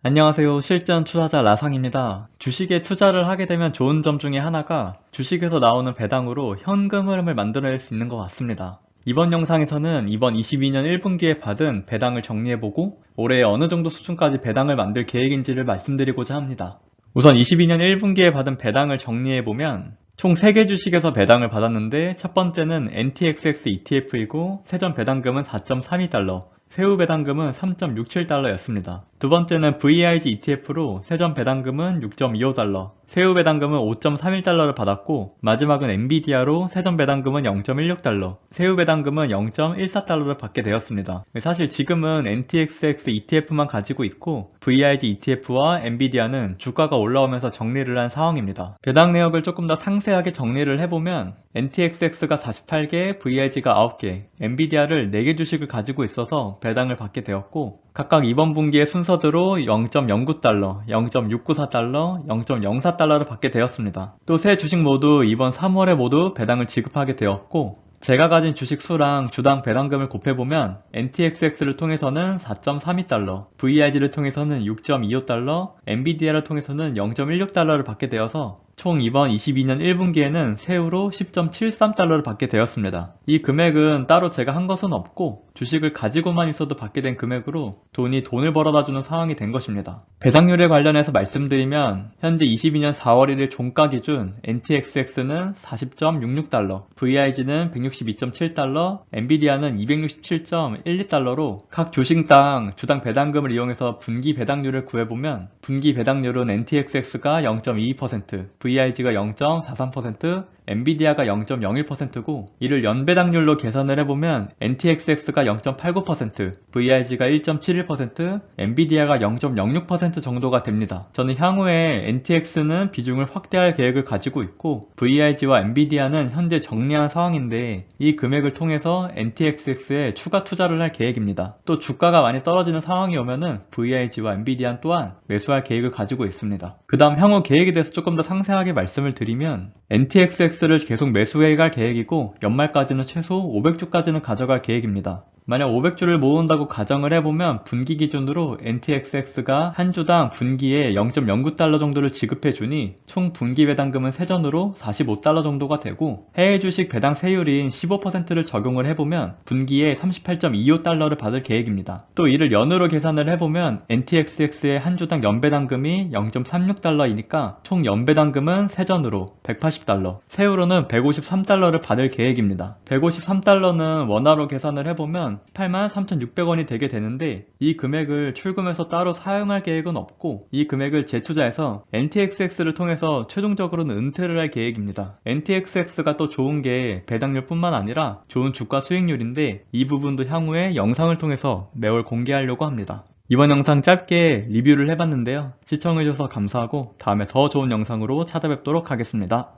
안녕하세요. 실전 투자자 라상입니다. 주식에 투자를 하게 되면 좋은 점 중에 하나가 주식에서 나오는 배당으로 현금 흐름을 만들어낼 수 있는 것 같습니다. 이번 영상에서는 이번 22년 1분기에 받은 배당을 정리해보고 올해 어느 정도 수준까지 배당을 만들 계획인지를 말씀드리고자 합니다. 우선 22년 1분기에 받은 배당을 정리해보면 총 3개 주식에서 배당을 받았는데 첫 번째는 NTXX ETF이고 세전 배당금은 4.32달러, 세후 배당금은 3.67달러였습니다. 두 번째는 VIG ETF로 세전 배당금은 6.25달러, 세후 배당금은 5.31달러를 받았고 마지막은 엔비디아로 세전 배당금은 0.16달러, 세후 배당금은 0.14달러를 받게 되었습니다. 사실 지금은 NTXX ETF만 가지고 있고 VIG ETF와 엔비디아는 주가가 올라오면서 정리를 한 상황입니다. 배당 내역을 조금 더 상세하게 정리를 해보면 NTXX가 48개, VIG가 9개, 엔비디아를 4개 주식을 가지고 있어서 배당을 받게 되었고 각각 이번 분기의 순서 대로 0.09달러, 0.694달러, 0.04달러를 받게 되었습니다. 또 세 주식 모두 이번 3월에 모두 배당을 지급하게 되었고 제가 가진 주식 수랑 주당 배당금을 곱해보면 NTXX를 통해서는 4.32달러, VIG를 통해서는 6.25달러, 엔비디아를 통해서는 0.16달러를 받게 되어서 총 이번 22년 1분기에는 세후로 10.73달러를 받게 되었습니다. 이 금액은 따로 제가 한 것은 없고 주식을 가지고만 있어도 받게 된 금액으로 돈이 돈을 벌어다 주는 상황이 된 것입니다. 배당률에 관련해서 말씀드리면 현재 22년 4월 1일 종가 기준 NTXX는 40.66달러, VIG는 162.7달러, 엔비디아는 267.12달러로 각 주식당 주당 배당금을 이용해서 분기 배당률을 구해보면 분기 배당률은 NTXX가 0.22%, VIG가 0.43%, 엔비디아가 0.01%고 이를 연배당률로 계산을 해보면 NTXX가 0.89%, VIG가 1.71%, 엔비디아가 0.06% 정도가 됩니다. 저는 향후에 NTX는 비중을 확대할 계획을 가지고 있고 VIG와 엔비디아는 현재 정리한 상황인데 이 금액을 통해서 NTXX에 추가 투자를 할 계획입니다. 또 주가가 많이 떨어지는 상황이 오면은 VIG와 엔비디아 또한 매수할 계획을 가지고 있습니다. 그 다음 향후 계획에 대해서 조금 더 상세하게 말씀을 드리면 NTXX 를 계속 매수해 갈 계획이고 연말까지는 최소 500주까지는 가져갈 계획입니다. 만약 500주를 모은다고 가정을 해보면 분기 기준으로 NTXX가 한 주당 분기에 0.09달러 정도를 지급해 주니 총 분기 배당금은 세전으로 45달러 정도가 되고 해외 주식 배당 세율인 15%를 적용을 해보면 분기에 38.25달러를 받을 계획입니다. 또 이를 연으로 계산을 해보면 NTXX의 한 주당 연배당금이 0.36달러이니까 총 연배당금은 세전으로 180달러, 세후로는 153달러를 받을 계획입니다. 153달러는 원화로 계산을 해보 면 83,600원이 되게 되는데 이 금액을 출금해서 따로 사용할 계획은 없고 이 금액을 재투자해서 NTXX를 통해서 최종적으로는 은퇴를 할 계획입니다. NTXX가 또 좋은 게 배당률 뿐만 아니라 좋은 주가 수익률인데 이 부분도 향후에 영상을 통해서 매월 공개하려고 합니다. 이번 영상 짧게 리뷰를 해봤는데요. 시청해주셔서 감사하고 다음에 더 좋은 영상으로 찾아뵙도록 하겠습니다.